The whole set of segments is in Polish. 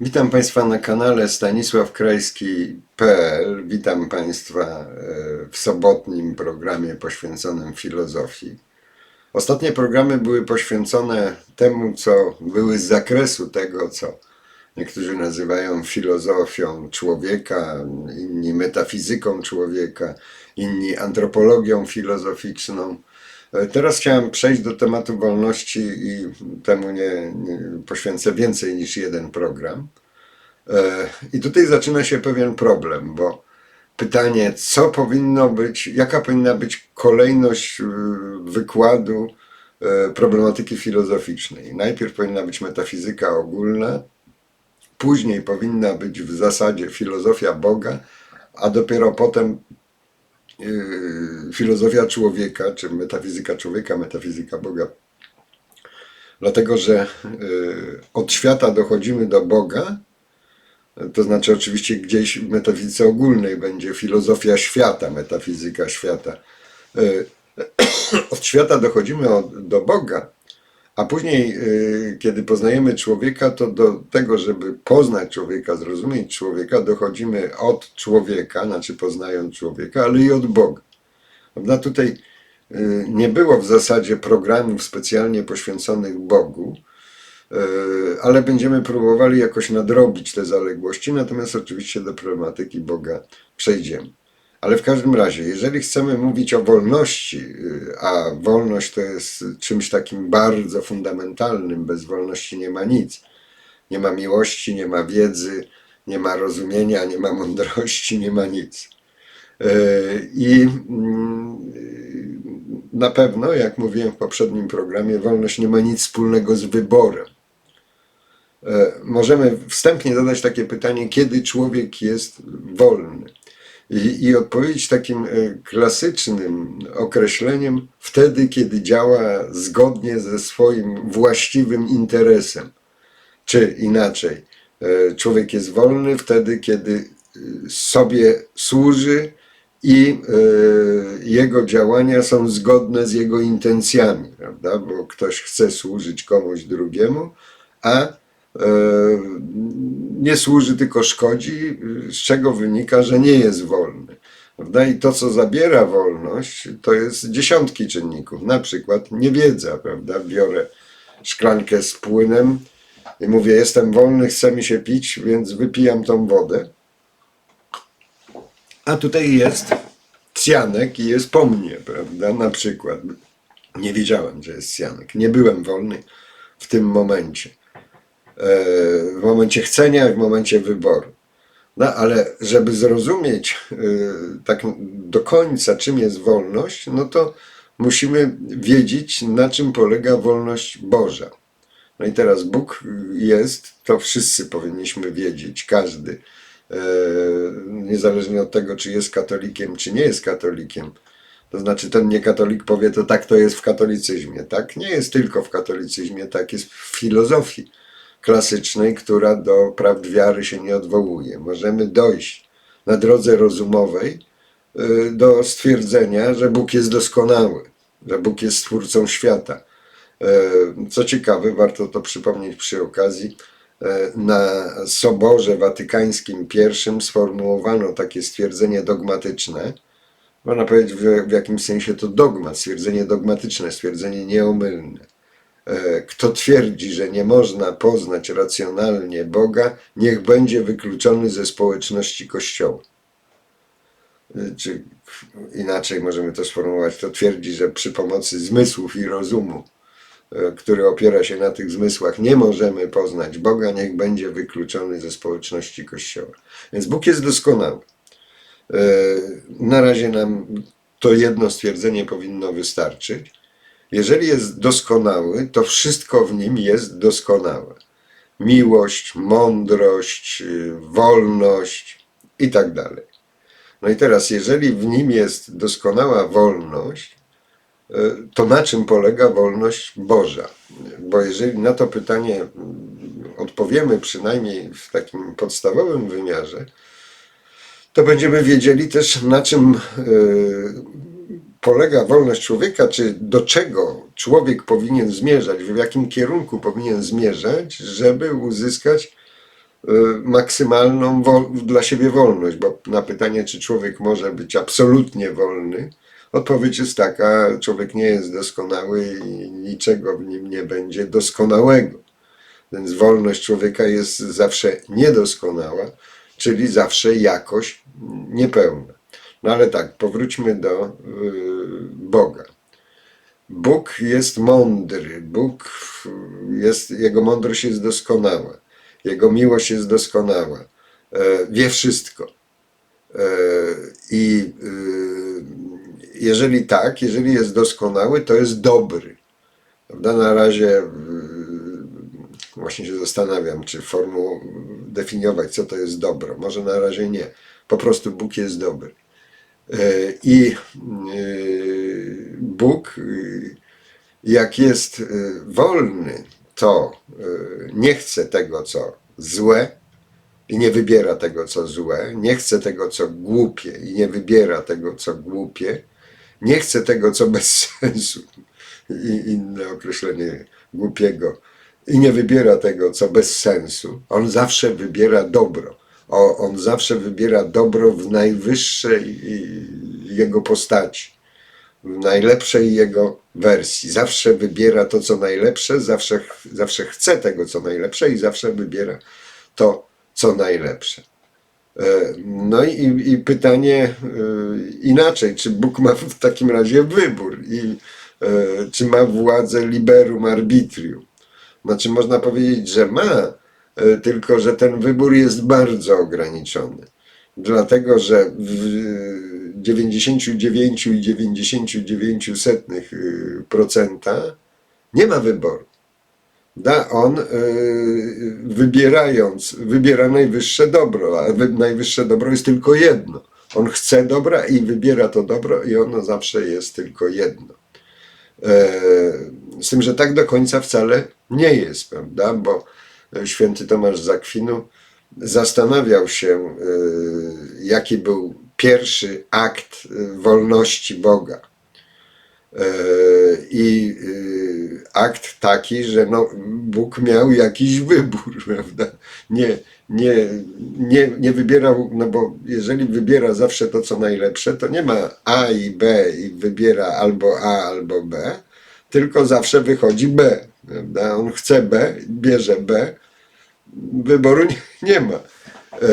Witam Państwa na kanale stanisławkrajski.pl. Witam Państwa e, w sobotnim programie poświęconym filozofii. Ostatnie programy były poświęcone temu, co były z zakresu tego, co niektórzy nazywają filozofią człowieka, inni metafizyką człowieka, inni antropologią filozoficzną. E, Teraz chciałem przejść do tematu wolności i temu nie, nie poświęcę więcej niż jeden program. E, I tutaj zaczyna się pewien problem, bo pytanie, co powinno być, jaka powinna być kolejność y, wykładu e, problematyki filozoficznej. Najpierw powinna być metafizyka ogólna, później powinna być w zasadzie filozofia Boga, a dopiero potem filozofia człowieka, czy metafizyka człowieka, metafizyka Boga. Dlatego, że yy, od świata dochodzimy do Boga, to znaczy oczywiście gdzieś w metafizyce ogólnej będzie filozofia świata, metafizyka świata. Yy, Od świata dochodzimy od, do Boga, a później, yy, kiedy poznajemy człowieka, to do tego, żeby poznać człowieka, zrozumieć człowieka, dochodzimy od człowieka, znaczy poznając człowieka, ale i od Boga. Prawda? Tutaj yy, nie było w zasadzie programów specjalnie poświęconych Bogu, yy, ale będziemy próbowali jakoś nadrobić te zaległości, natomiast oczywiście do problematyki Boga przejdziemy. Ale w każdym razie, jeżeli chcemy mówić o wolności, y, a wolność to jest czymś takim bardzo fundamentalnym, bez wolności nie ma nic. Nie ma miłości, nie ma wiedzy, nie ma rozumienia, nie ma mądrości, nie ma nic. Y, I mm, y, na pewno, jak mówiłem w poprzednim programie, wolność nie ma nic wspólnego z wyborem. E, Możemy wstępnie zadać takie pytanie, kiedy człowiek jest wolny. I, I odpowiedzieć takim e, klasycznym określeniem wtedy, kiedy działa zgodnie ze swoim właściwym interesem. Czy inaczej, e, człowiek jest wolny wtedy, kiedy e, sobie służy i jego działania są zgodne z jego intencjami, prawda? Bo ktoś chce służyć komuś drugiemu, a nie służy, tylko szkodzi, z czego wynika, że nie jest wolny. Prawda? I to, co zabiera wolność, to jest dziesiątki czynników. Na przykład niewiedza, prawda? Biorę szklankę z płynem i mówię, jestem wolny, chce mi się pić, więc wypijam tą wodę. A tutaj jest cjanek i jest po mnie, prawda? Na przykład. Nie wiedziałem, że jest cjanek. Nie byłem wolny w tym momencie w momencie chcenia i w momencie wyboru. No ale żeby zrozumieć y, tak do końca, czym jest wolność, no to musimy wiedzieć, na czym polega wolność Boża. No i teraz Bóg jest, to wszyscy powinniśmy wiedzieć, każdy, e, niezależnie od tego, czy jest katolikiem, czy nie jest katolikiem. To znaczy, ten niekatolik powie, to tak to jest w katolicyzmie. Tak nie jest tylko w katolicyzmie, tak jest w filozofii klasycznej, która do prawd wiary się nie odwołuje. Możemy dojść na drodze rozumowej y, do stwierdzenia, że Bóg jest doskonały, że Bóg jest stwórcą świata. Y, Co ciekawe, warto to przypomnieć przy okazji, y, na Soborze Watykańskim I sformułowano takie stwierdzenie dogmatyczne. Można powiedzieć, w jakimś sensie to dogmat, stwierdzenie dogmatyczne, stwierdzenie nieomylne. E, Kto twierdzi, że nie można poznać racjonalnie Boga, niech będzie wykluczony ze społeczności Kościoła. E, Czy inaczej możemy to sformułować, kto twierdzi, że przy pomocy zmysłów i rozumu, e, który opiera się na tych zmysłach, nie możemy poznać Boga, niech będzie wykluczony ze społeczności Kościoła. Więc Bóg jest doskonały. Na razie nam to jedno stwierdzenie powinno wystarczyć. Jeżeli jest doskonały, to wszystko w nim jest doskonałe. Miłość, mądrość, y, wolność i tak dalej. No i teraz, jeżeli w nim jest doskonała wolność, y, to na czym polega wolność Boża? Bo jeżeli na to pytanie mm, odpowiemy przynajmniej w takim podstawowym wymiarze, to będziemy wiedzieli też na czym y, polega wolność człowieka, czy do czego człowiek powinien zmierzać, w jakim kierunku powinien zmierzać, żeby uzyskać y, maksymalną dla siebie wolność, bo na pytanie, czy człowiek może być absolutnie wolny, odpowiedź jest taka, człowiek nie jest doskonały i niczego w nim nie będzie doskonałego. Więc wolność człowieka jest zawsze niedoskonała, czyli zawsze jakoś niepełna. No ale tak, powróćmy do y, Boga. Bóg jest mądry, Bóg jest, jego mądrość jest doskonała, jego miłość jest doskonała, e, wie wszystko. E, I y, jeżeli tak, jeżeli jest doskonały, to jest dobry. Na razie y, właśnie się zastanawiam, czy formuł definiować, co to jest dobro. Może na razie nie. Po prostu Bóg jest dobry. E, I y, Bóg, y, jak jest y, wolny, to nie chce tego, co złe i nie wybiera tego, co złe, nie chce tego, co głupie i nie wybiera tego, co głupie, nie chce tego, co bez sensu i inne określenie głupiego i nie wybiera tego, co bez sensu. On zawsze wybiera dobro. O, on zawsze wybiera dobro w najwyższej jego postaci w najlepszej jego wersji. Zawsze wybiera to, co najlepsze, zawsze, zawsze chce tego, co najlepsze i zawsze wybiera to, co najlepsze. E, No i, i pytanie e, inaczej, czy Bóg ma w takim razie wybór i e, czy ma władzę liberum arbitrium? Znaczy można powiedzieć, że ma, tylko że ten wybór jest bardzo ograniczony. Dlatego, że w 99,99% nie ma wyboru. Da on, wybierając, wybiera najwyższe dobro, a wy- najwyższe dobro jest tylko jedno. On chce dobra i wybiera to dobro i ono zawsze jest tylko jedno. E, Z tym, że tak do końca wcale nie jest, prawda? Bo święty Tomasz z Akwinu zastanawiał się, e, jaki był pierwszy akt e, wolności Boga. E, I e, akt taki, że no, Bóg miał jakiś wybór, prawda? Nie, nie, nie, nie wybierał, no bo jeżeli wybiera zawsze to, co najlepsze, to nie ma A i B i wybiera albo A, albo B, tylko zawsze wychodzi B. Prawda? On chce B, bierze B, wyboru nie, nie ma. E,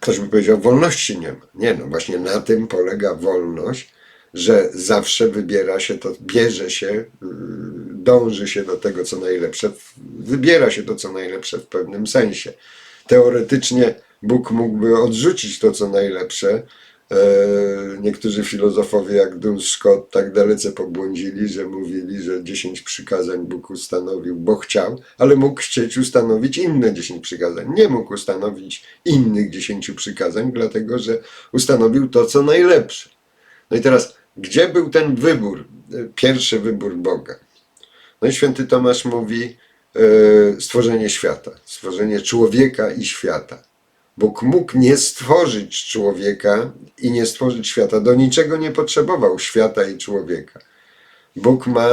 Ktoś by powiedział, wolności nie ma. Nie, no właśnie na tym polega wolność, że zawsze wybiera się to, bierze się, yy, dąży się do tego, co najlepsze, wybiera się to, co najlepsze w pewnym sensie. Teoretycznie Bóg mógłby odrzucić to, co najlepsze. E, Niektórzy filozofowie, jak Duns Scott, tak dalece pobłądzili, że mówili, że dziesięć przykazań Bóg ustanowił, bo chciał, ale mógł chcieć ustanowić inne dziesięć przykazań. Nie mógł ustanowić innych dziesięciu przykazań, dlatego że ustanowił to, co najlepsze. No i teraz, gdzie był ten wybór, e, pierwszy wybór Boga? No i święty Tomasz mówi e, stworzenie świata, stworzenie człowieka i świata. Bóg mógł nie stworzyć człowieka i nie stworzyć świata. Do niczego nie potrzebował świata i człowieka. Bóg ma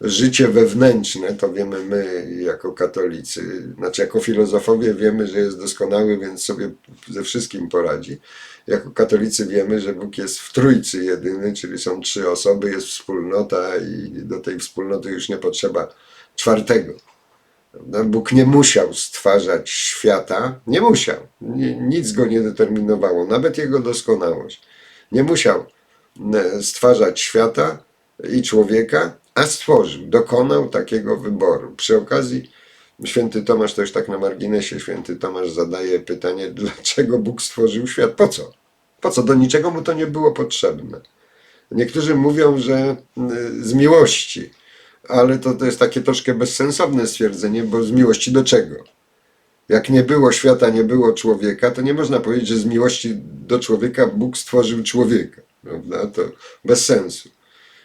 życie wewnętrzne, to wiemy my jako katolicy, znaczy jako filozofowie wiemy, że jest doskonały, więc sobie ze wszystkim poradzi. Jako katolicy wiemy, że Bóg jest w trójcy jedyny, czyli są trzy osoby, jest wspólnota i do tej wspólnoty już nie potrzeba czwartego. Bóg nie musiał stwarzać świata, nie musiał, Ni- nic go nie determinowało, nawet jego doskonałość. Nie musiał e, stwarzać świata i człowieka, a stworzył, dokonał takiego wyboru. Przy okazji, święty Tomasz, to już tak na marginesie, święty Tomasz zadaje pytanie, dlaczego Bóg stworzył świat? Po co? Po co? Do niczego mu to nie było potrzebne. Niektórzy mówią, że y, z miłości, ale to, to jest takie troszkę bezsensowne stwierdzenie, bo z miłości do czego? Jak nie było świata, nie było człowieka, to nie można powiedzieć, że z miłości do człowieka Bóg stworzył człowieka. Prawda? To bez sensu.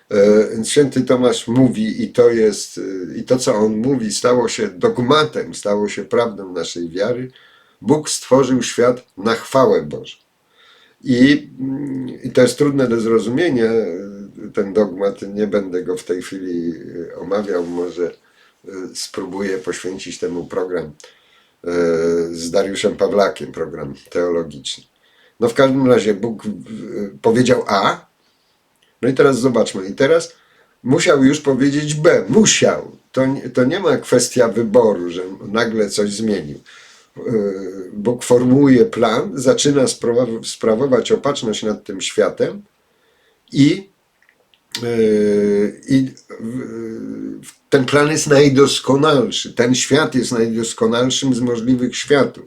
E, Więc święty Tomasz mówi, i to jest, e, i to co on mówi, stało się dogmatem, stało się prawdą naszej wiary. Bóg stworzył świat na chwałę Bożą. I, mm, I to jest trudne do zrozumienia, ten dogmat. Nie będę go w tej chwili e, omawiał, może y, spróbuję poświęcić temu program y, z Dariuszem Pawlakiem, program teologiczny. No w każdym razie Bóg powiedział A, no i teraz zobaczmy, i teraz musiał już powiedzieć B, musiał. To, to nie ma kwestia wyboru, że nagle coś zmienił. Bóg formułuje plan, zaczyna sprawować opatrzność nad tym światem i, i yy, ten plan jest najdoskonalszy. Ten świat jest najdoskonalszym z możliwych światów.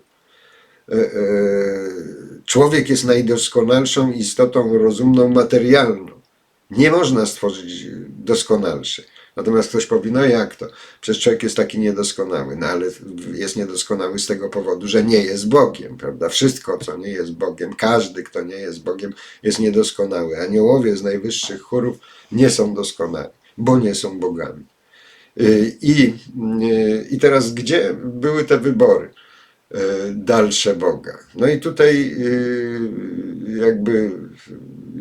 Yy, yy, Człowiek jest najdoskonalszą istotą rozumną, materialną. Nie można stworzyć doskonalszy. Natomiast ktoś powie, no jak to? Przecież człowiek jest taki niedoskonały, no ale jest niedoskonały z tego powodu, że nie jest Bogiem, prawda? Wszystko, co nie jest Bogiem, każdy, kto nie jest Bogiem, jest niedoskonały. Aniołowie z najwyższych chórów nie są doskonali, bo nie są bogami. I, I teraz, gdzie były te wybory y, dalsze Boga? No i tutaj y, jakby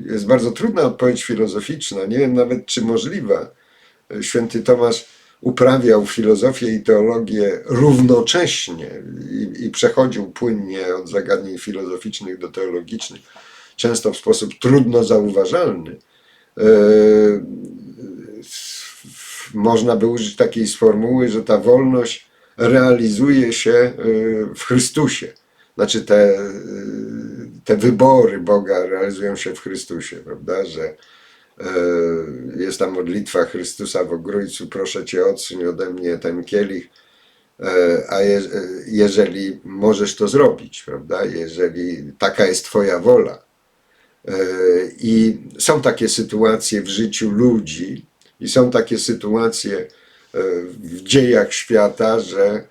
jest bardzo trudna odpowiedź filozoficzna, nie wiem nawet czy możliwa. Święty Tomasz uprawiał filozofię i teologię równocześnie i, i przechodził płynnie od zagadnień filozoficznych do teologicznych, często w sposób trudno zauważalny. E, można by użyć takiej sformuły, że ta wolność realizuje się e, w Chrystusie. Znaczy te, e, te wybory Boga realizują się w Chrystusie, prawda? Że jest ta modlitwa Chrystusa w Ogrójcu, proszę Cię odsuń ode mnie ten kielich, e, a je, e, jeżeli możesz to zrobić, prawda? Jeżeli taka jest Twoja wola. E, I są takie sytuacje w życiu ludzi, i są takie sytuacje e, w dziejach świata, że e,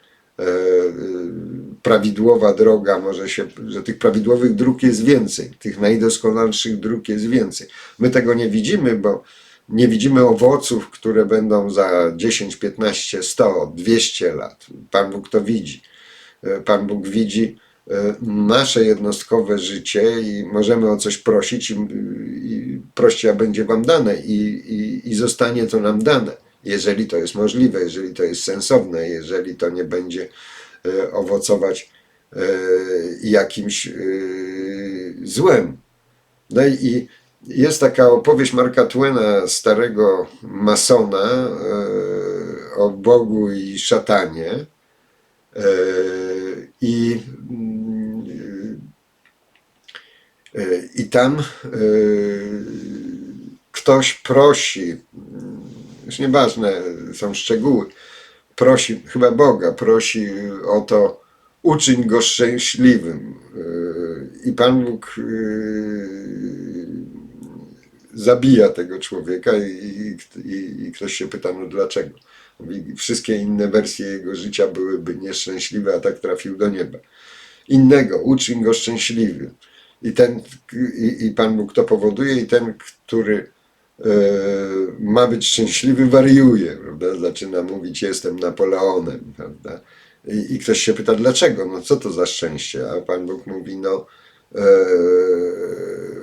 prawidłowa droga może się, że tych prawidłowych dróg jest więcej, tych najdoskonalszych dróg jest więcej. My tego nie widzimy, bo nie widzimy owoców, które będą za 10, 15, 100, 200 lat. Pan Bóg to widzi. E, Pan Bóg widzi e, nasze jednostkowe życie i możemy o coś prosić i, i proście, a będzie wam dane i, i, i zostanie to nam dane, jeżeli to jest możliwe, jeżeli to jest sensowne, jeżeli to nie będzie owocować e, jakimś e, złem. No i- jest taka opowieść Marka Twena, starego masona e, o Bogu i szatanie. E, I, e, I tam e, ktoś prosi, już nieważne są szczegóły, prosi, chyba Boga, prosi o to, uczyń go szczęśliwym. E, I Pan Bóg e, zabija tego człowieka i, i, i ktoś się pyta, no dlaczego? Wszystkie inne wersje jego życia byłyby nieszczęśliwe, a tak trafił do nieba. Innego, uczyń go szczęśliwym. I, ten, i, I Pan Bóg to powoduje, i ten, który ma być szczęśliwy, wariuje, prawda? Zaczyna mówić, jestem Napoleonem, prawda? I, I ktoś się pyta, dlaczego? No co to za szczęście? A Pan Bóg mówi, no e,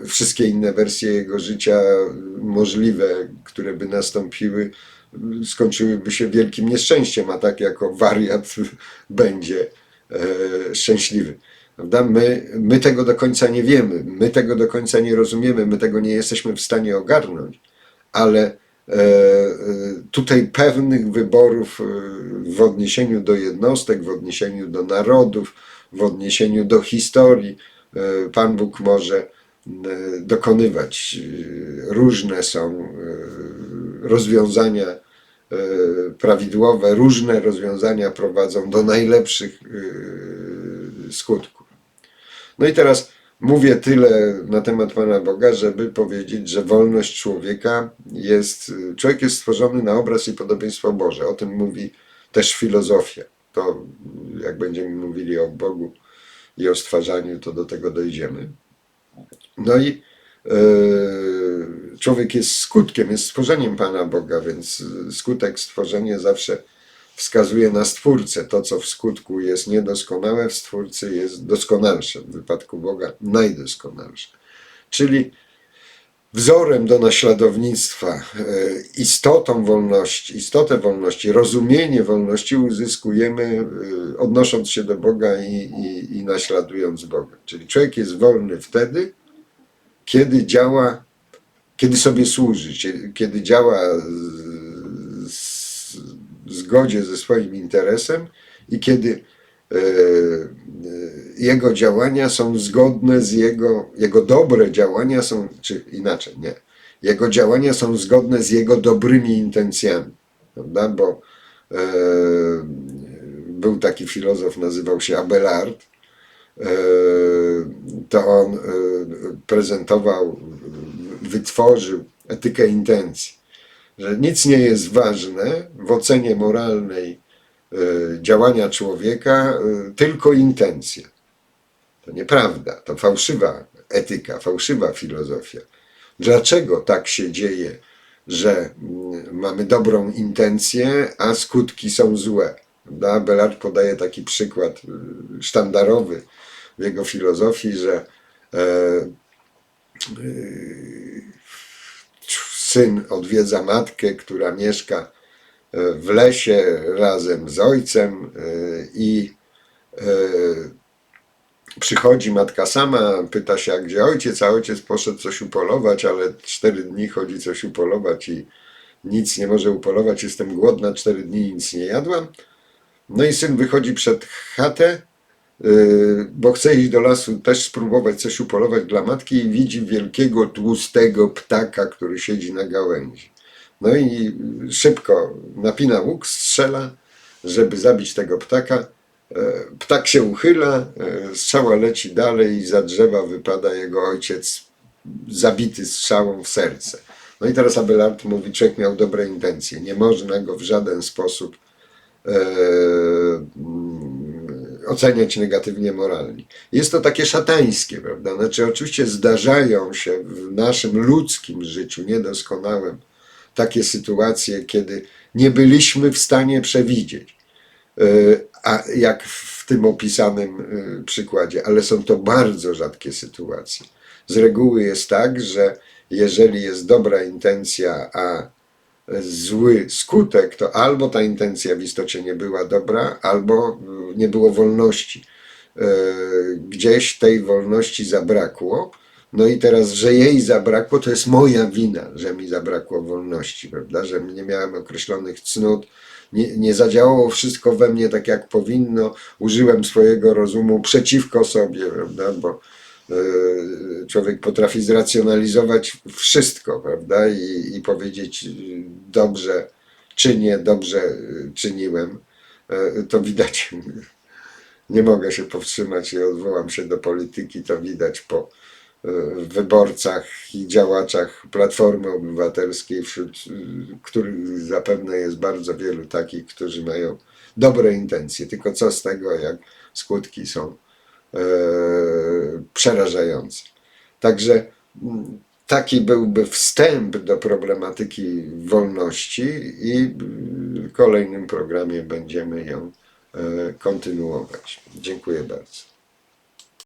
wszystkie inne wersje jego życia możliwe, które by nastąpiły, skończyłyby się wielkim nieszczęściem, a tak jako wariat będzie e, szczęśliwy. Prawda? My, my tego do końca nie wiemy, my tego do końca nie rozumiemy, my tego nie jesteśmy w stanie ogarnąć, ale e, e, tutaj pewnych wyborów e, w odniesieniu do jednostek, w odniesieniu do narodów, w odniesieniu do historii, Pan Bóg może dokonywać. Różne są rozwiązania prawidłowe, różne rozwiązania prowadzą do najlepszych skutków. No i teraz mówię tyle na temat Pana Boga, żeby powiedzieć, że wolność człowieka jest, człowiek jest stworzony na obraz i podobieństwo Boże. O tym mówi też filozofia. To jak będziemy mówili o Bogu i o stwarzaniu, to do tego dojdziemy. No i e, człowiek jest skutkiem, jest stworzeniem Pana Boga, więc skutek stworzenia zawsze wskazuje na Stwórcę. To, co w skutku jest niedoskonałe, w Stwórcy jest doskonalsze. W wypadku Boga najdoskonalsze. Czyli wzorem do naśladownictwa, e, istotą wolności, istotę wolności, rozumienie wolności uzyskujemy e, odnosząc się do Boga i, i, i naśladując Boga. Czyli człowiek jest wolny wtedy, kiedy działa, kiedy sobie służy, kiedy działa zgodzie ze swoim interesem i kiedy e, e, jego działania są zgodne z jego, jego dobre działania są, czy inaczej, nie. Jego działania są zgodne z jego dobrymi intencjami, prawda? Bo e, był taki filozof, nazywał się Abelard. E, to on e, prezentował, wytworzył etykę intencji, że nic nie jest ważne w ocenie moralnej e, działania człowieka, e, tylko intencje. To nieprawda, to fałszywa etyka, fałszywa filozofia. Dlaczego tak się dzieje, że mm, mamy dobrą intencję, a skutki są złe? Prawda? Belard podaje taki przykład y, sztandarowy w jego filozofii, że e, syn odwiedza matkę, która mieszka e, w lesie razem z ojcem e, i e, przychodzi matka sama, pyta się, a gdzie ojciec, a ojciec poszedł coś upolować, ale cztery dni chodzi coś upolować i nic nie może upolować, jestem głodna, cztery dni nic nie jadłam. No i syn wychodzi przed chatę, bo chce iść do lasu też spróbować coś upolować dla matki i widzi wielkiego, tłustego ptaka, który siedzi na gałęzi. No i szybko napina łuk, strzela, żeby zabić tego ptaka. E, Ptak się uchyla, e, strzała leci dalej i za drzewa wypada jego ojciec zabity strzałą w serce. No i teraz Abelard mówi, człowiek miał dobre intencje, nie można go w żaden sposób oceniać negatywnie moralnie. Jest to takie szatańskie, prawda? Znaczy oczywiście zdarzają się w naszym ludzkim życiu, niedoskonałym, takie sytuacje, kiedy nie byliśmy w stanie przewidzieć. E, a jak w tym opisanym e, przykładzie, ale są to bardzo rzadkie sytuacje. Z reguły jest tak, że jeżeli jest dobra intencja, a zły skutek, to albo ta intencja w istocie nie była dobra, albo mm, nie było wolności. E, Gdzieś tej wolności zabrakło. No i teraz, że jej zabrakło, to jest moja wina, że mi zabrakło wolności, prawda? Że nie miałem określonych cnót, nie, nie zadziałało wszystko we mnie tak, jak powinno. Użyłem swojego rozumu przeciwko sobie, prawda? Bo e, człowiek potrafi zracjonalizować wszystko, prawda? I, i powiedzieć, y, dobrze czynię, dobrze y, czyniłem. E, To widać, nie mogę się powstrzymać i odwołam się do polityki, to widać po e, wyborcach i działaczach Platformy Obywatelskiej, wśród y, których zapewne jest bardzo wielu takich, którzy mają dobre intencje. Tylko co z tego, jak skutki są e, przerażające. Także mm, taki byłby wstęp do problematyki wolności i w kolejnym programie będziemy ją e, kontynuować. Dziękuję bardzo.